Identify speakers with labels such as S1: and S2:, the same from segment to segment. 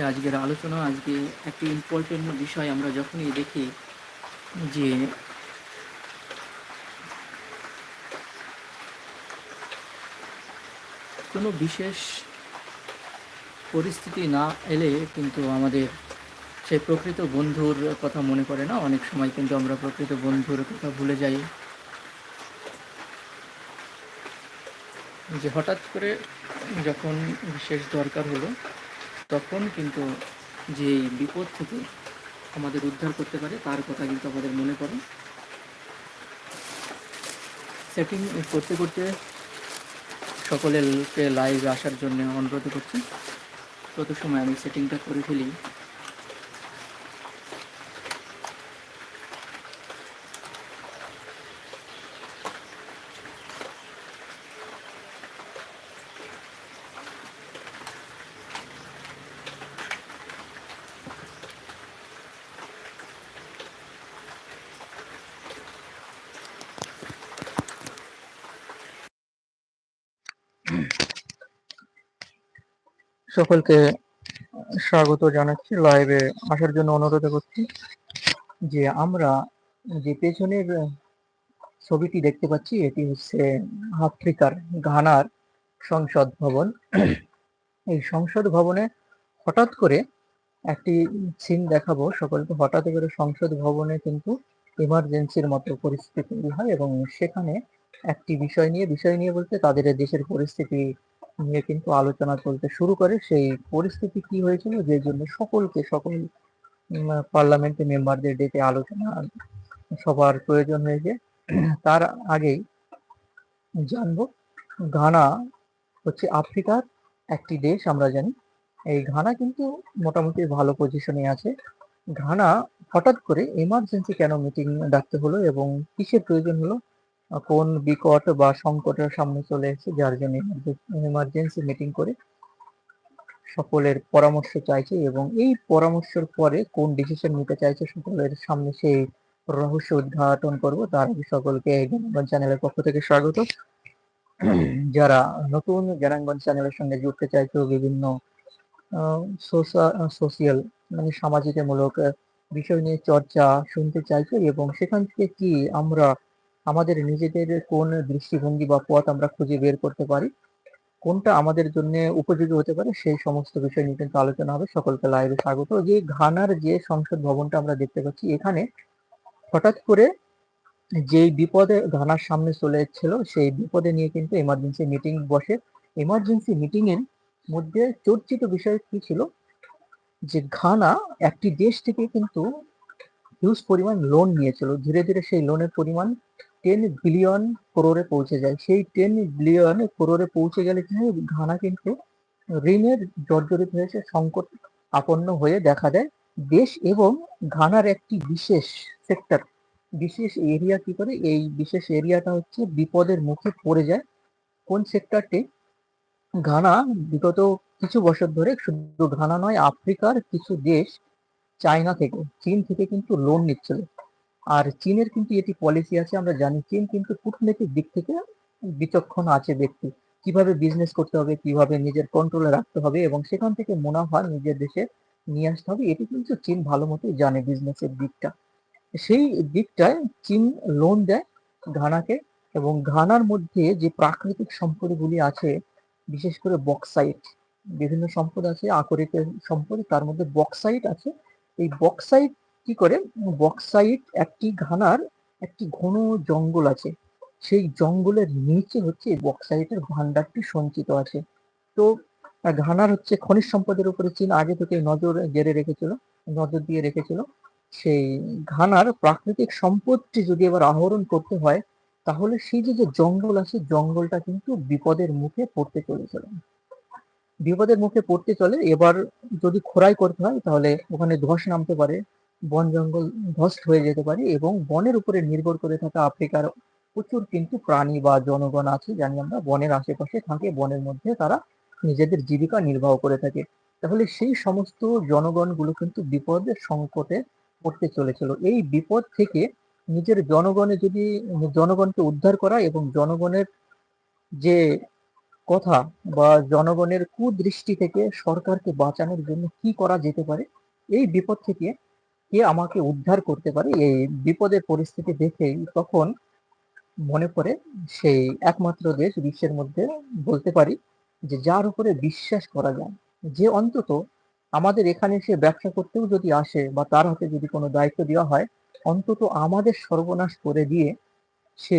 S1: আজকের আলোচনা, আজকে একটি ইম্পর্টেন্ট বিষয় আমরা যখনই দেখি যে কোনো বিশেষ পরিস্থিতি না এলে কিন্তু আমাদের সেই প্রকৃত বন্ধুর কথা মনে পড়ে না। অনেক সময় কিন্তু আমরা প্রকৃত বন্ধুর কথা ভুলে যাই। যে হঠাৎ করে যখন বিশেষ দরকার হলো তখন কিন্তু যে বিপদ থেকে আমাদের উদ্ধার করতে পারে, তার কথা কিন্তু আমাদের মনে পড়ে। সেটিং করতে করতে সকলেরকে লাইভে আসার জন্য অনুরোধ করছি। তত সময় আমি সেটিংটা করে ফেলি। সকলকে স্বাগত জানাচ্ছি লাইভে আসার জন্য অনুরোধ করছি যে আমরা যে পেছনের ছবিটি দেখতে পাচ্ছি, এটি হচ্ছে আফ্রিকার ঘানার সংসদ ভবন। এই সংসদ ভবনে হঠাৎ করে একটি সিন দেখাবো। সকলকে হঠাৎ করে সংসদ ভবনে কিন্তু ইমার্জেন্সির মতো পরিস্থিতি তৈরি হয় এবং সেখানে একটি বিষয় নিয়ে বিষয় নিয়ে বলতে তাদের দেশের পরিস্থিতি নিয়ে কিন্তু আলোচনা চলতে শুরু করে। সেই পরিস্থিতি কি হয়েছিল? যে জন্য সকলকে, সকল পার্লামেন্টের মেম্বারদের ডেকে আলোচনা সবার প্রয়োজন হয়েছে। তার আগেই জানব, ঘানা হচ্ছে আফ্রিকার একটি দেশ, আমরা জানি। এই ঘানা কিন্তু মোটামুটি ভালো পজিশনে আছে। ঘানা হঠাৎ করে এমার্জেন্সি কেন মিটিং ডাকতে হলো এবং কিসের প্রয়োজন হলো? কোন বিকট বা সংকটের সামনে চলে এসেছে যার জন্য এমার্জেন্সি মিটিং করে সকলের পরামর্শ চাইছে এবং এই পরামর্শের পরে কোন ডিসিশন নিতে চাইছে সকলের সামনে সেই রহস্য উদ্ঘাটন করব। তার আগে সকলকে জ্ঞানাঙ্গন চ্যানেলের পক্ষ থেকে স্বাগত। যারা নতুন জ্ঞানাঙ্গন চ্যানেলের সঙ্গে যুক্তে চাইছো বিভিন্ন সোশিয়াল মানে সামাজিকমূলক বিষয় নিয়ে চর্চা শুনতে চাইছো এবং সেখান থেকে কি আমরা আমাদের নিজেদের কোন দৃষ্টিভঙ্গি বা পথ আমরা খুঁজে বের করতে পারি, কোনটা আমাদের জন্য উপযোগী হতে পারে, সেই সমস্ত বিষয় নিয়ে কিন্তু আলোচনা হবে। সকলকে লাইভে স্বাগত। যে ঘানার যে সংসদ ভবনটা আমরা দেখতে পাচ্ছি, এখানে হঠাৎ করে যেই বিপদে ঘানার সামনে চলে এসেছিল, সেই বিপদে নিয়ে কিন্তু এমার্জেন্সি মিটিং বসে। এমার্জেন্সি মিটিং এর মধ্যে চর্চিত বিষয় কি ছিল? যে ঘানা একটি দেশ থেকে কিন্তু হিউজ পরিমাণ লোন নিয়েছিল। ধীরে ধীরে সেই লোনের পরিমাণ টেন বিলিয়ন করোড়ে পৌঁছে যায়। সেই টেন বিলিয়ন করোড়ে পৌঁছে গেলে কি হয়? ঘানা কিন্তু ঋণের জর্জরিত হয়েছে, সংকট আপন্ন হয়ে দেখা দেয়। দেশ এবং ঘানার একটি বিশেষ সেক্টর বিশেষ এরিয়া কি করে? এই বিশেষ এরিয়াটা হচ্ছে বিপদের মুখে পড়ে যায়। কোন সেক্টরটি ঘানা, বিগত কিছু বছর ধরে শুধু ঘানা নয়, আফ্রিকার কিছু দেশ, চায়না থেকে, চীন থেকে কিন্তু লোন নিচ্ছিল। আর চীনের কিন্তু এটি পলিসি আছে, আমরা জানি চীন কিন্তু কূটনৈতিক দিক থেকে বিচক্ষণ আছে ব্যক্তি। কীভাবে বিজনেস করতে হবে, কীভাবে নিজের কন্ট্রোলে রাখতে হবে এবং সেখান থেকে মুনাফা নিজের দেশে নিয়ে আসতে হবে, এটি কিন্তু চীন ভালো মতোই জানে বিজনেসের দিকটা। সেই দিকটায় চীন লোন দেয় ঘানাকে এবং ঘানার মধ্যে যে প্রাকৃতিক সম্পদগুলি আছে, বিশেষ করে বক্সাইট বিভিন্ন সম্পদ আছে, আকরিকের সম্পদ, তার মধ্যে বক্সাইট আছে। এই বক্সাইট কি করে? বক্সাইট একটি ঘানার একটি ঘন জঙ্গল আছে। সেই জঙ্গলের নিচে হচ্ছে বক্সাইটের ভান্ডারটি সঞ্চিত আছে। তো ঘানার হচ্ছে খনিজ সম্পদের উপরে চীন আগে থেকে নজর গেড়ে রেখেছিল, নজর দিয়ে রেখেছিল। সেই ঘানার প্রাকৃতিক সম্পদটি যদি এবার আহরণ করতে হয়, তাহলে সেই যে যে জঙ্গল আছে, জঙ্গলটা কিন্তু বিপদের মুখে পড়তে চলেছিল। বিপদের মুখে পড়তে চলে। এবার যদি খোরাই করতে হয়, তাহলে ওখানে ধস নামতে পারে বন জঙ্গল ধ্বস্ত হয়ে যেতে পারে এবং বনের উপরে নির্ভর করে থাকা আফ্রিকার প্রচুর কিন্তু প্রাণী বা জনগণ আছে জানি আমরা, বনের আশেপাশে থাকে, বনের মধ্যে তারা নিজেদের জীবিকা নির্বাহ করে থাকে। তাহলে সেই সমস্ত জনগণগুলো কিন্তু বিপদের সংকটে পড়তে চলেছিল। এই বিপদ থেকে নিজের জনগণে যদি, জনগণকে উদ্ধার করা এবং জনগণের যে কথা বা জনগণের কুদৃষ্টি থেকে সরকারকে বাঁচানোর জন্য কি করা যেতে পারে, এই বিপদ থেকে কে আমাকে উদ্ধার করতে পারে এই বিপদের পরিস্থিতি দেখেই তখন মনে পড়ে সেই একমাত্র দেশ বিশ্বের মধ্যে বলতে পারি যে যার উপরে বিশ্বাস করা যায়। যে অন্তত আমাদের এখানে সে ব্যবসা করতেও যদি আসে বা তার হাতে যদি কোনো দায়িত্ব দেওয়া হয়, অন্তত আমাদের সর্বনাশ করে দিয়ে সে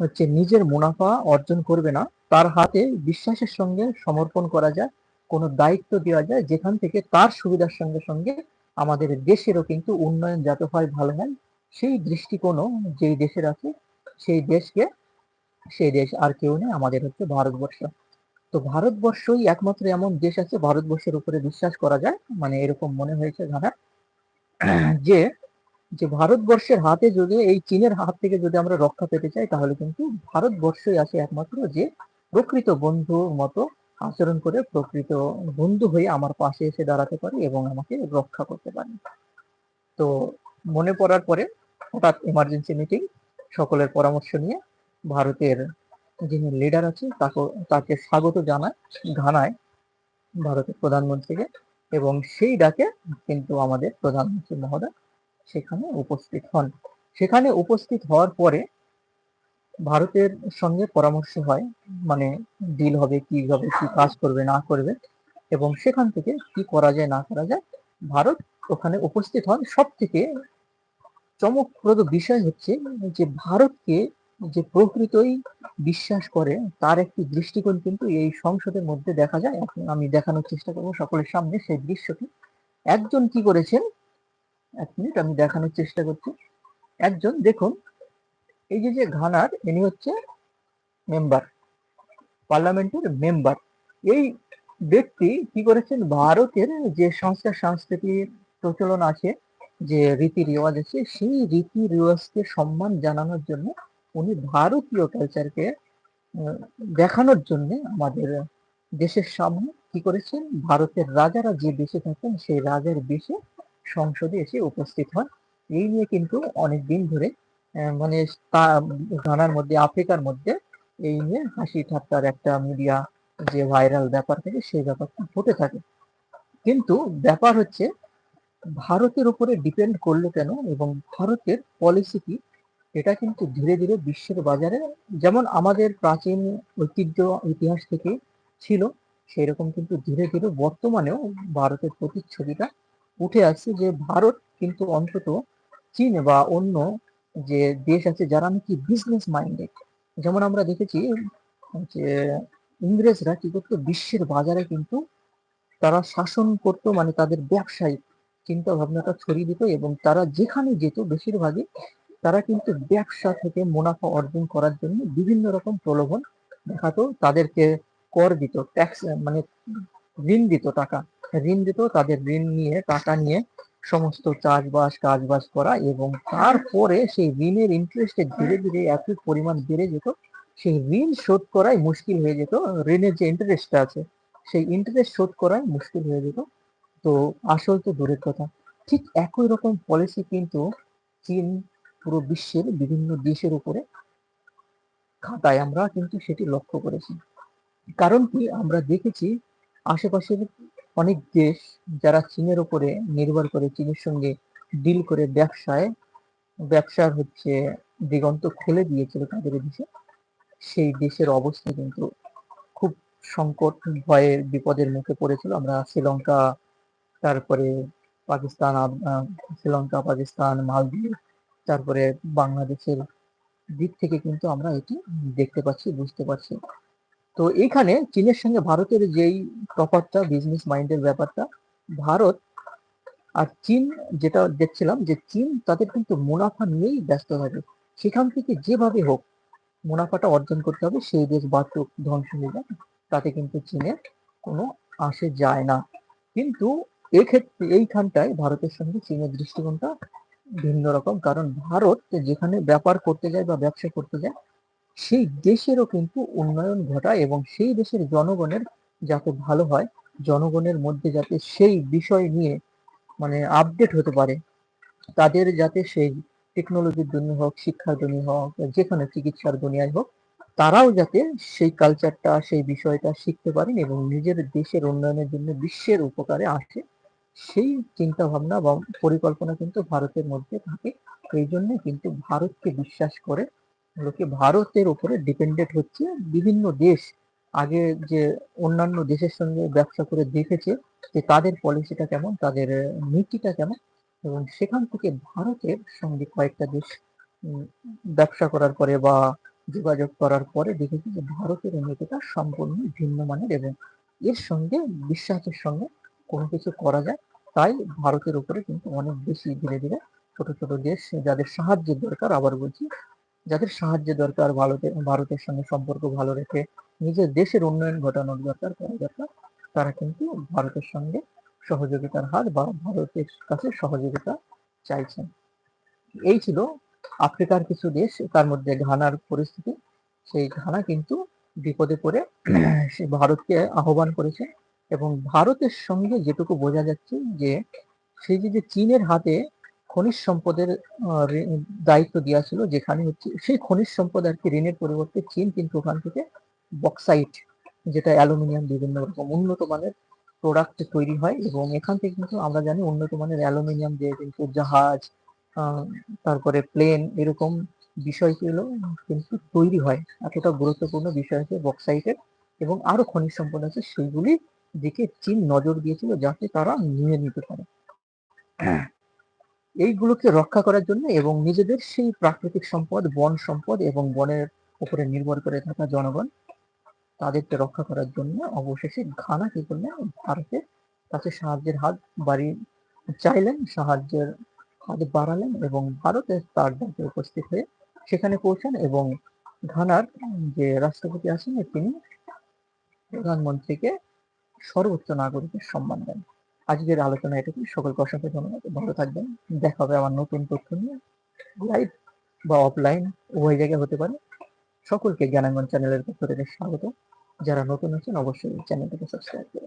S1: হচ্ছে নিজের মুনাফা অর্জন করবে না। তার হাতে বিশ্বাসের সঙ্গে সমর্পণ করা যায়, কোনো দায়িত্ব দেওয়া যায়, যেখান থেকে তার সুবিধার সঙ্গে সঙ্গে আমাদের দেশেরও কিন্তু উন্নয়ন যাতে হয় ভালো হয়, সেই দৃষ্টিকোণও যেই দেশের আছে, সেই দেশকে, সেই দেশ আর কেউ নেই, আমাদের হচ্ছে ভারতবর্ষ। তো ভারতবর্ষই একমাত্র এমন দেশ আছে, ভারতবর্ষের উপরে বিশ্বাস করা যায় মানে এরকম মনে হয়েছে ধারা যে যে ভারতবর্ষের হাতে যদি, এই চীনের হাত থেকে যদি আমরা রক্ষা পেতে চাই, তাহলে কিন্তু ভারতবর্ষই আছে একমাত্র যে প্রকৃত বন্ধুর মতো আচরণ করে প্রকৃত বন্ধু হয়ে আমার পাশে এসে দাঁড়াতে পারে এবং আমাকে রক্ষা করতে পারে। তো মনে পড়ার পরে হঠাৎ ইমার্জেন্সি মিটিং সকলের পরামর্শ নিয়ে ভারতের যিনি লিডার আছে তাকে তাকে স্বাগত জানায় ঘানায় ভারতের প্রধানমন্ত্রীকে এবং সেই ডাকে কিন্তু আমাদের প্রধানমন্ত্রী মহোদয় সেখানে উপস্থিত হন। সেখানে উপস্থিত হওয়ার পরে ভারতের সঙ্গে পরামর্শ হয় মানে ডিল হবে, কি হবে, কি কাজ করবে, না করবে, এবং সেখান থেকে কি করা যায়, না করা যায়, ভারত ওখানে উপস্থিত হন। সব থেকে চমকপ্রদ বিষয় হচ্ছে যে ভারতকে যে প্রকৃতই বিশ্বাস করে, তার একটি দৃষ্টিকোণ কিন্তু এই সংসদের মধ্যে দেখা যায়। এখন আমি দেখানোর চেষ্টা করব সকলের সামনে সেই দৃশ্যটি। একজন কি করেছেন? এক মিনিট, আমি দেখানোর চেষ্টা করছি। একজন, দেখুন এই যে যে ঘানার, ইনি হচ্ছে মেম্বার পার্লামেন্টের মেম্বার এই ব্যক্তি কি করেছেন? ভারতের যে সংস্কার সংস্কৃতির প্রচলন আছে, যে রীতি রেওয়াজ আছে, সেই রীতি রেওয়াজকে সম্মান জানানোর জন্য উনি ভারতীয় কালচারকে দেখানোর জন্য আমাদের দেশের সামনে কি করেছেন? ভারতের রাজারা যে দেশে থাকেন সেই রাজার দেশে সংসদে এসে উপস্থিত হন। এই নিয়ে কিন্তু অনেক দিন ধরে মানে ঘানার মধ্যে, আফ্রিকার মধ্যে এই নিয়ে হাসি ঠাট্টার একটা মিডিয়া যে ভাইরাল ব্যাপার থাকে সেই ব্যাপারটা হতে থাকে। কিন্তু ব্যাপার হচ্ছে ভারতের উপরে ডিপেন্ড করল কেন এবং ভারতের পলিসি কি, এটা কিন্তু ধীরে ধীরে বিশ্বের বাজারে, যেমন আমাদের প্রাচীন ঐতিহ্য, ইতিহাস থেকে ছিল সেই রকম কিন্তু ধীরে ধীরে বর্তমানেও ভারতের প্রতিচ্ছবিটা উঠে আসছে যে ভারত কিন্তু অন্তত চীন বা অন্য যে দেশ আছে যারা নাকি বিজনেস মাইন্ডেড যেমন আমরা দেখেছি যে ইংরেজরা কি করতো, বিশ্বের বাজারে কিন্তু তারা শাসন করতো মানে তাদের ব্যবসায়িক চিন্তা ভাবনাটা ছড়িয়ে দিত এবং তারা যেখানে যেত বেশিরভাগই তারা কিন্তু ব্যবসা থেকে মুনাফা অর্জন করার জন্য বিভিন্ন রকম প্রলোভন দেখাতো, তাদেরকে কর দিত ট্যাক্স মানে ঋণ দিত, টাকা। ঋণ দিত, তাদের ঋণ নিয়ে, টাকা নিয়ে সমস্ত চাষবাস কাজবাস করা এবং তারপরে সেই ঋণের ইন্টারেস্টে ধীরে ধীরে একই পরিমাণ বেড়ে যেত। সেই ঋণ শোধ করাই মুশকিল হয়ে যেত। ঋণের যে ইন্টারেস্টটা আছে, সেই ইন্টারেস্ট শোধ করাই মুশকিল হয়ে যেত। তো আসল তো দূরের কথা। ঠিক একই রকম পলিসি কিন্তু চীন পুরো বিশ্বের বিভিন্ন দেশের উপরে খাতায় আমরা কিন্তু সেটি লক্ষ্য করেছি। কারণ কি? আমরা দেখেছি আশেপাশের অনেক দেশ যারা চীনের উপরে নির্ভর করে চীনের সঙ্গে ডিল করে ব্যবসায়, ব্যবসার হচ্ছে দিগন্ত খুলে দিয়েছিল তাদের দেশে সেই দেশের অবস্থা কিন্তু খুব সংকট, ভয়ের, বিপদের মুখে পড়েছিল। আমরা শ্রীলঙ্কা, তারপরে পাকিস্তান শ্রীলঙ্কা, পাকিস্তান, মালদ্বীপ, তারপরে বাংলাদেশের দিক থেকে কিন্তু আমরা এটি দেখতে পাচ্ছি, বুঝতে পারছি। তো এইখানে চীনের সঙ্গে ভারতের যেই তফাৎটা বিজনেস মাইন্ডের ব্যাপারটা, ভারত আর চীন যেটা দেখছিলাম যে চীন তাদের কিন্তু মুনাফা নিয়েই ব্যস্ত থাকে। সেখান থেকে যেভাবে হোক মুনাফাটা অর্জন করতে হবে, সেই দেশ বাচক, ধ্বংস হয়ে যাবে তাতে কিন্তু চীনের কোনো আসে যায় না। কিন্তু এক্ষেত্রে এইখানটায় ভারতের সঙ্গে চীনের দৃষ্টিকোণটা ভিন্ন রকম, কারণ ভারত যেখানে ব্যাপার করতে যায় বা ব্যবসা করতে যায় সেই দেশেরও কিন্তু উন্নয়ন ঘটায় এবং সেই দেশের জনগণের যাতে ভালো হয়, জনগণের মধ্যে যাতে সেই বিষয় নিয়ে মানে আপডেট হতে পারে, তাদের যাতে সেই টেকনোলজির জন্য হোক, শিক্ষার জন্য হোক যেখানে চিকিৎসার দুনিয়ায় হোক, তারাও যাতে সেই কালচারটা সেই বিষয়টা শিখতে পারেন এবং নিজের দেশের উন্নয়নের জন্য বিশ্বের উপকারে আসে, সেই চিন্তা ভাবনা বা পরিকল্পনা কিন্তু ভারতের মধ্যে থাকে। এই জন্য কিন্তু ভারতকে বিশ্বাস করে লোকে ভারতের উপরে ডিপেন্ডেন্ট হচ্ছে। বিভিন্ন দেশ আগে যে অন্যান্য দেশের সঙ্গে ব্যবসা করে দেখেছে যে তাদের পলিসিটা কেমন, তাদের নীতিটা কেমন এবং সেখান থেকে ভারতের সঙ্গে কয়েকটা দেশ ব্যবসা করার পরে বা যোগাযোগ করার পরে দেখেছি যে ভারতের নীতিটা সম্পূর্ণ ভিন্ন মানের এবং এর সঙ্গে বিশ্বাসের সঙ্গে কোনো কিছু করা যায়। তাই ভারতের উপরে কিন্তু অনেক বেশি ধীরে ধীরে ছোট ছোট দেশ যাদের সাহায্যের দরকার, আবার বলছি যাদের সাহায্য দরকার ভারতের ভারতের সঙ্গে সম্পর্ক ভালো রেখে নিজের দেশের উন্নয়ন ঘটানোর দরকার করা দরকার। তারা কিন্তু ভারতের সঙ্গে সহযোগিতার হাত বা ভারতের কাছে সহযোগিতা চাইছেন। এই ছিল আফ্রিকার কিছু দেশ, তার মধ্যে ঘানার পরিস্থিতি। সেই ঘানা কিন্তু বিপদে পড়ে সে ভারতকে আহ্বান করেছে এবং ভারতের সঙ্গে যেটুকু বোঝা যাচ্ছে যে সেই যে চীনের হাতে খনিজ সম্পদের দায়িত্ব দেওয়া ছিল যেখানে হচ্ছে, সেই খনিজ সম্পদ আর কি ঋণের পরিবর্তে চীন কিন্তু ওখান থেকে বক্সাইট যেটা অ্যালুমিনিয়াম বিভিন্ন রকম উন্নত মানের প্রোডাক্ট তৈরি হয় এবং এখান থেকে কিন্তু আমরা জানি উন্নত মানের অ্যালুমিনিয়াম দিয়ে কিন্তু জাহাজ তারপরে প্লেন এরকম বিষয়গুলো কিন্তু তৈরি হয়। এতটা গুরুত্বপূর্ণ বিষয় হচ্ছে বক্সাইটের এবং আরও খনিজ সম্পদ আছে সেইগুলি দিকে চীন নজর দিয়েছিল যাতে তারা নিয়ে নিতে পারে। এইগুলোকে রক্ষা করার জন্য এবং নিজেদের সেই প্রাকৃতিক সম্পদ, বন সম্পদ এবং বনের উপরে নির্ভর করে থাকা জনগণ তাদেরকে রক্ষা করার জন্য অবশেষে ঘানা কি করলেন? ভারতের কাছে সাহায্যের হাত বাড়ি চাইলেন, সাহায্যের হাত বাড়ালেন এবং ভারতের তার ডাকে উপস্থিত হয়ে সেখানে পৌঁছান এবং ঘানার যে রাষ্ট্রপতি আছেন তিনি প্রধানমন্ত্রীকে সর্বোচ্চ নাগরিকের সম্মান দেন। আজকের আলোচনা এটুকু। সকলকে অসংখ্য ধন্যবাদ। ভালো থাকবেন। দেখা হবে আমার নতুন তথ্য নিয়ে। লাইভ বা অফলাইন উভয় জায়গায় হতে পারে। সকলকে জ্ঞানাঙ্গন চ্যানেলের পক্ষ থেকে স্বাগত। যারা নতুন আছেন, অবশ্যই চ্যানেলটিকে সাবস্ক্রাইব করে